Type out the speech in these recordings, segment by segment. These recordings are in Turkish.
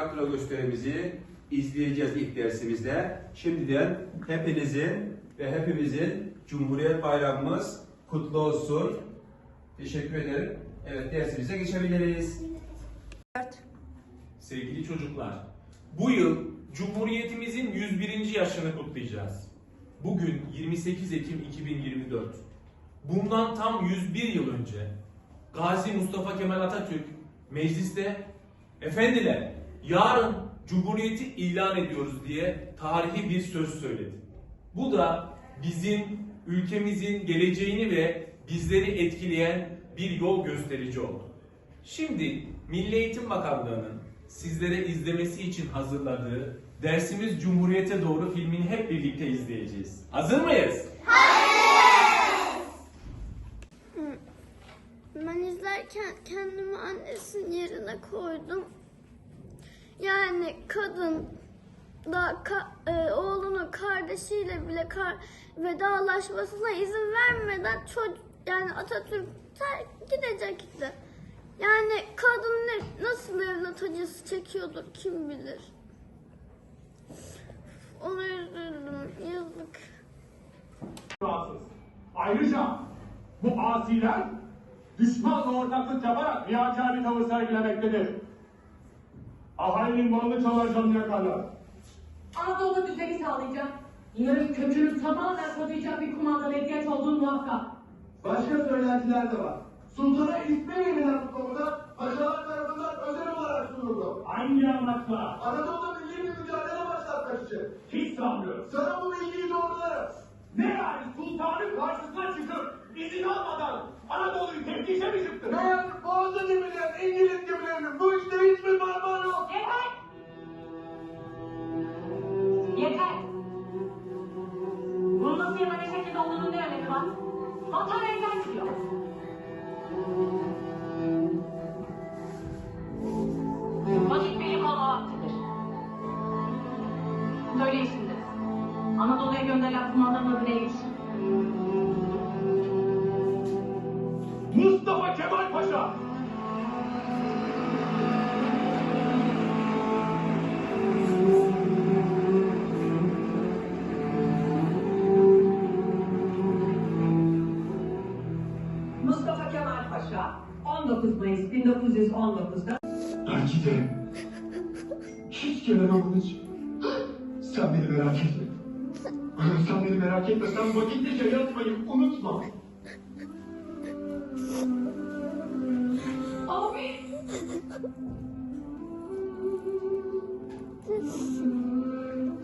tiyatro gösterimizi izleyeceğiz ilk dersimizde. Şimdiden hepinizin ve hepimizin Cumhuriyet Bayramımız kutlu olsun. Teşekkür ederim. Evet dersimize geçebiliriz. Sevgili çocuklar, bu yıl Cumhuriyetimizin 101. yaşını kutlayacağız. Bugün 28 Ekim 2024. Bundan tam 101 yıl önce Gazi Mustafa Kemal Atatürk mecliste efendiler yarın Cumhuriyeti ilan ediyoruz diye tarihi bir söz söyledi. Bu da bizim ülkemizin geleceğini ve bizleri etkileyen bir yol gösterici oldu. Şimdi Milli Eğitim Bakanlığı'nın sizlere izlemesi için hazırladığı Dersimiz Cumhuriyete Doğru filmini hep birlikte izleyeceğiz. Hazır mıyız? Ben izlerken kendimi annesinin yerine koydum. Yani kadın da ka- e, oğlunun kardeşiyle bile kar- vedalaşmasına izin vermeden çocuk yani Atatürk gidecekti. Yani kadın ne, nasıl evlat acısı çekiyordur kim bilir. Ona üzüldüm. Yazık. Ayrıca bu asiler düşmanla ortaklık yaparak riyakâr bir tavır sergilemektedir. Ahalinin malını çalar canını yakarlar. Anadolu'da düzeni sağlayacak, yarın kökünü tamamen kodlayacak bir kumandan ehliyet olduğunu muhakkak. Başka söylentiler de var. Sultana isme yenilen bu komuta paşalar tarafından özel olarak sunuldu. Hangi amaçla? Anadolu'da milli bir mücadele başlatmak için. Hiç sanmıyorum. Sana bu bilgiyi doğrularım. Ne yani sultanın karşısına çıkıp izin almadan Anadolu'yu teftişe mi çıktın? Ne yazık Boğaz'ı gemilerin, İngiliz gemilerinin bu işte hiçbir parmağı Yeter! Bunun nasıl ya ne şekilde olduğunun ne önemi var? Vatan elden gidiyor. Vakit bir yıkama vaktidir. Söyleyin şimdi. Anadolu'ya gönderilen kumandanın adı neymiş? Mustafa Kemal Paşa! 19 Mayıs 1919'da Ben giderim. Hiç bunun için. Sen beni merak etme. Sen beni merak etme. Sen vakitlice yatmayı unutma. Abi!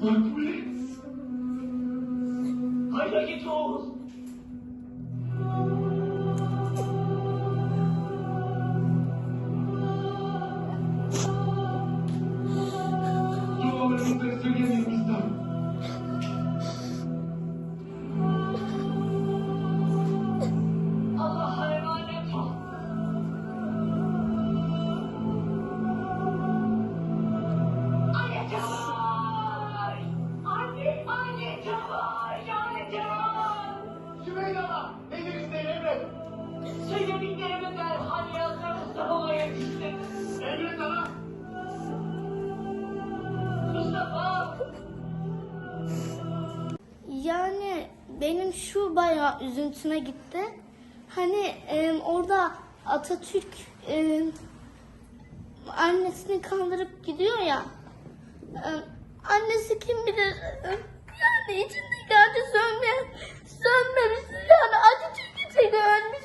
Makbule. Hayda git Oğuz! Söylediklerimi derhal yazar Mustafa'ma yetiştir. Emret ana! Mustafa! Yani benim şu bayağı üzüntüme gitti. Hani e, orada Atatürk e, annesini kandırıp gidiyor ya. E, annesi kim bilir e, yani içindeki acı sönmeyen sönmemiştir yani acı çekeceğini ölmüştür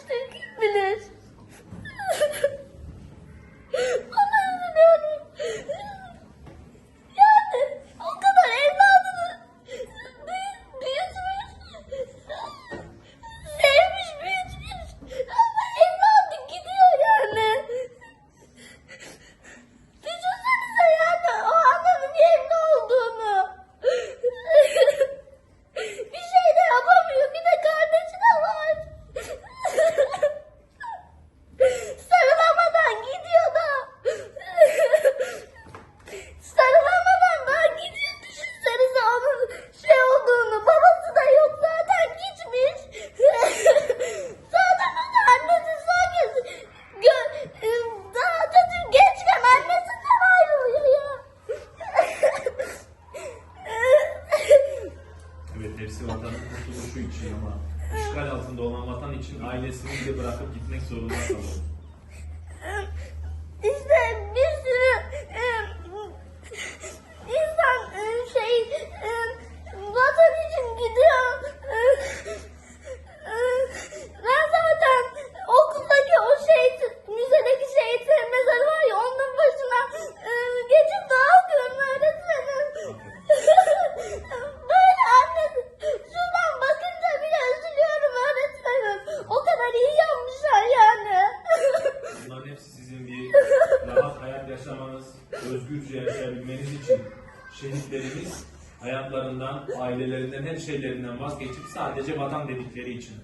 için ama işgal altında olan vatan için ailesini de bırakıp gitmek zorunda kalıyor. yaşamanız, özgürce yaşayabilmeniz için şehitlerimiz hayatlarından, ailelerinden, her şeylerinden vazgeçip sadece vatan dedikleri için.